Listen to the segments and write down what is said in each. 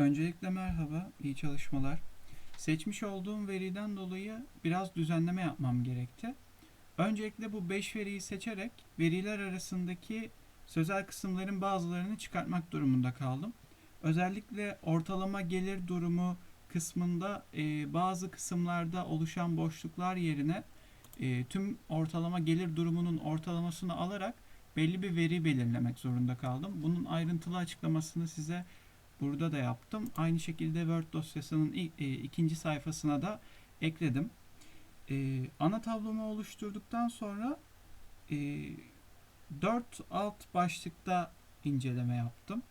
Öncelikle merhaba, iyi çalışmalar. Seçmiş olduğum veriden dolayı biraz düzenleme yapmam gerekti. Öncelikle bu 5 veriyi seçerek veriler arasındaki sözel kısımların bazılarını çıkartmak durumunda kaldım. Özellikle ortalama gelir durumu kısmında e, bazı kısımlarda oluşan boşluklar yerine e, tüm ortalama gelir durumunun ortalamasını alarak belli bir veri belirlemek zorunda kaldım. Bunun ayrıntılı açıklamasını size burada da yaptım. Aynı şekilde Word dosyasının e, ikinci sayfasına da ekledim. E, ana tablomu oluşturduktan sonra e, 4 alt başlıkta inceleme yaptım.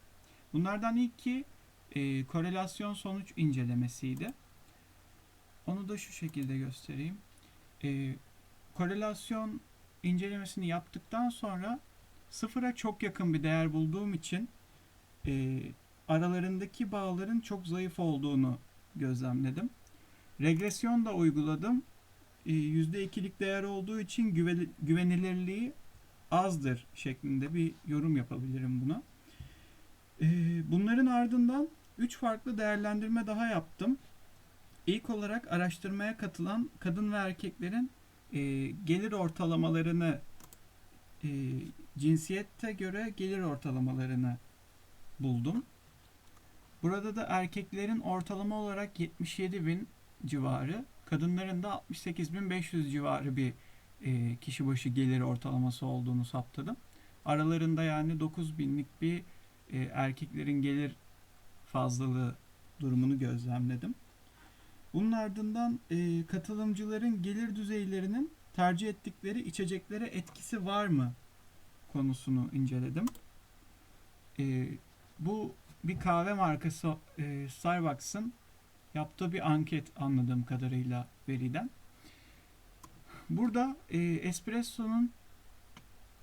Bunlardan ilki e, korelasyon sonuç incelemesiydi. Onu da şu şekilde göstereyim. E, korelasyon incelemesini yaptıktan sonra sıfıra çok yakın bir değer bulduğum için e, aralarındaki bağların çok zayıf olduğunu gözlemledim. Regresyon da uyguladım. E, %2'lik değer olduğu için güve- güvenilirliği azdır şeklinde bir yorum yapabilirim buna. E, bunların ardından 3 farklı değerlendirme daha yaptım. İlk olarak araştırmaya katılan kadın ve erkeklerin e, gelir ortalamalarını e, cinsiyete göre gelir ortalamalarını buldum. Burada da erkeklerin ortalama olarak 77 bin civarı, kadınların da 68.500 civarı bir e, kişi başı gelir ortalaması olduğunu saptadım. Aralarında yani 9 binlik bir e, erkeklerin gelir fazlalığı durumunu gözlemledim. Bunun ardından e, katılımcıların gelir düzeylerinin tercih ettikleri içeceklere etkisi var mı konusunu inceledim. E, bu bir kahve markası e, Starbucks'ın yaptığı bir anket anladığım kadarıyla veriden. Burada e, espresso'nun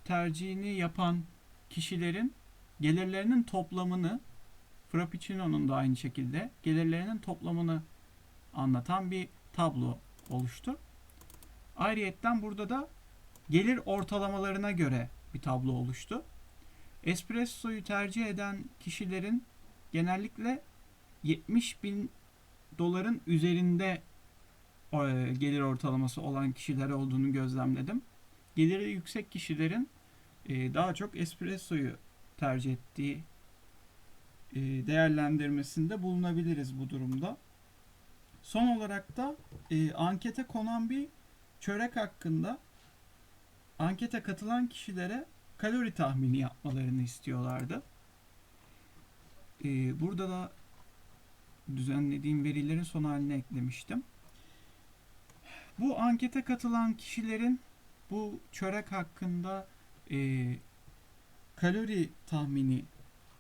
tercihini yapan kişilerin gelirlerinin toplamını Frappuccino'nun da aynı şekilde gelirlerinin toplamını anlatan bir tablo oluştu. Ayrıyetten burada da gelir ortalamalarına göre bir tablo oluştu. Espresso'yu tercih eden kişilerin genellikle 70 bin doların üzerinde e, gelir ortalaması olan kişiler olduğunu gözlemledim. Geliri yüksek kişilerin e, daha çok espressoyu tercih ettiği e, değerlendirmesinde bulunabiliriz bu durumda. Son olarak da ankete konan bir çörek hakkında ankete katılan kişilere kalori tahmini yapmalarını istiyorlardı. E, burada da düzenlediğim verilerin son haline eklemiştim. Bu ankete katılan kişilerin bu çörek hakkında e, kalori tahmini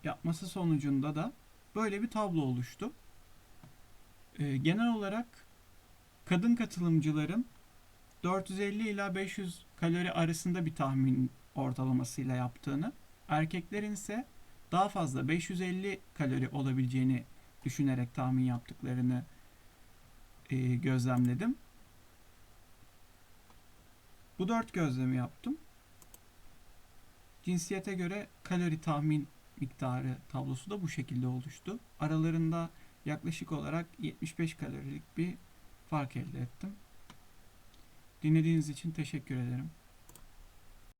yapması sonucunda da böyle bir tablo oluştu. E, genel olarak kadın katılımcıların 450 ila 500 kalori arasında bir tahmin ortalamasıyla yaptığını, erkeklerin ise daha fazla 550 kalori olabileceğini düşünerek tahmin yaptıklarını e, gözlemledim. Bu dört gözlemi yaptım. Cinsiyete göre kalori tahmin miktarı tablosu da bu şekilde oluştu. Aralarında yaklaşık olarak 75 kalorilik bir fark elde ettim. Dinlediğiniz için teşekkür ederim.